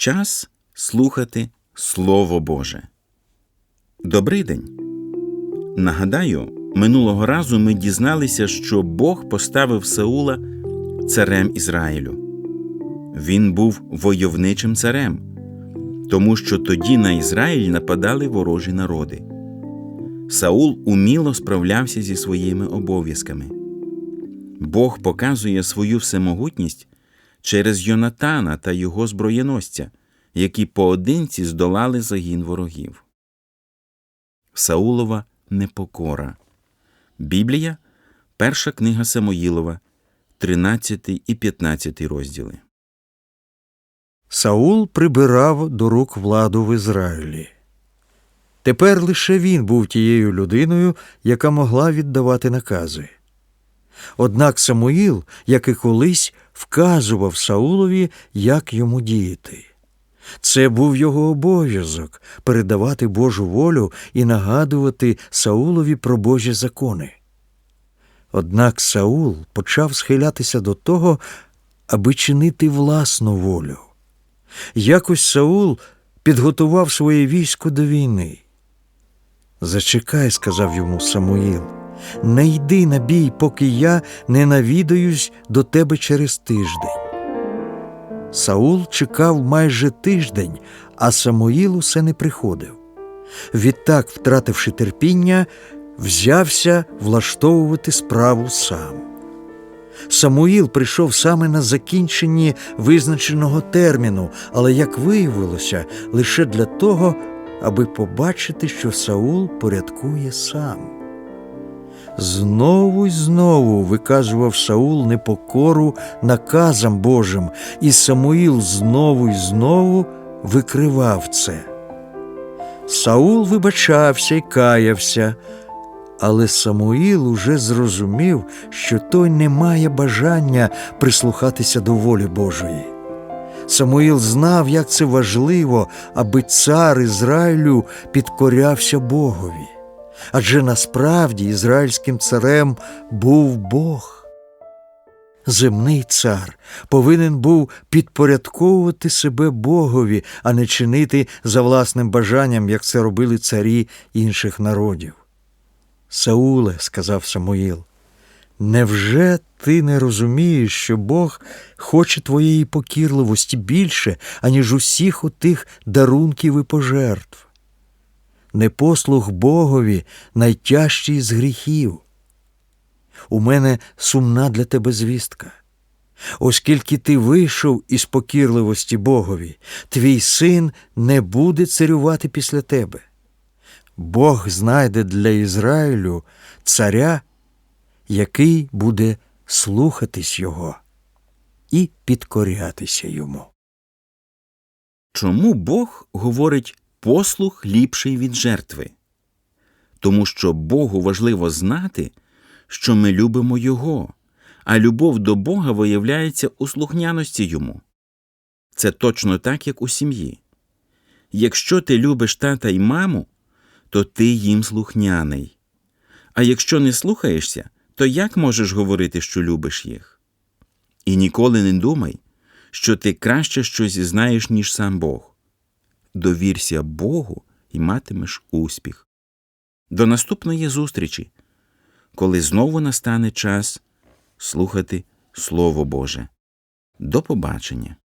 Час слухати Слово Боже. Добрий день. Нагадаю, минулого разу ми дізналися, що Бог поставив Саула царем Ізраїлю. Він був войовничим царем, тому що тоді на Ізраїль нападали ворожі народи. Саул уміло справлявся зі своїми обов'язками. Бог показує свою всемогутність через Йонатана та його зброєносця, які поодинці здолали загін ворогів. Саулова непокора. Біблія, перша книга Самоїлова, 13 і 15 розділи. Саул прибирав до рук владу в Ізраїлі. Тепер лише він був тією людиною, яка могла віддавати накази. Однак Самуїл, як і колись, вказував Саулові, як йому діяти. Це був його обов'язок передавати Божу волю і нагадувати Саулові про Божі закони. Однак Саул почав схилятися до того, аби чинити власну волю. Якось Саул підготував своє військо до війни. Зачекай, сказав йому Самуїл, не йди на бій, поки я не навідаюсь до тебе через тиждень. Саул чекав майже тиждень, а Самуїл усе не приходив. Відтак, втративши терпіння, взявся влаштовувати справу сам. Самуїл прийшов саме на закінченні визначеного терміну, але, як виявилося, лише для того, аби побачити, що Саул порядкує сам. Знову й знову виказував Саул непокору наказам Божим, і Самуїл знову й знову викривав це. Саул вибачався й каявся, але Самуїл уже зрозумів, що той не має бажання прислухатися до волі Божої. Самуїл знав, як це важливо, аби цар Ізраїлю підкорявся Богові. Адже насправді ізраїльським царем був Бог. Земний цар повинен був підпорядковувати себе Богові, а не чинити за власним бажанням, як це робили царі інших народів. Сауле, сказав Самуїл, невже ти не розумієш, що Бог хоче твоєї покірливості більше, аніж усіх отих дарунків і пожертв? Непослух Богові найтяжчий з гріхів. У мене сумна для тебе звістка. Оскільки ти вийшов із покірливості Богові, твій син не буде царювати після тебе. Бог знайде для Ізраїлю царя, який буде слухатись його і підкорятися йому. Чому Бог говорить послух ліпший від жертви? Тому що Богу важливо знати, що ми любимо Його, а любов до Бога виявляється у слухняності Йому. Це точно так, як у сім'ї. Якщо ти любиш тата й маму, то ти їм слухняний. А якщо не слухаєшся, то як можеш говорити, що любиш їх? І ніколи не думай, що ти краще щось знаєш, ніж сам Бог. Довірся Богу і матимеш успіх. До наступної зустрічі, коли знову настане час слухати Слово Боже. До побачення.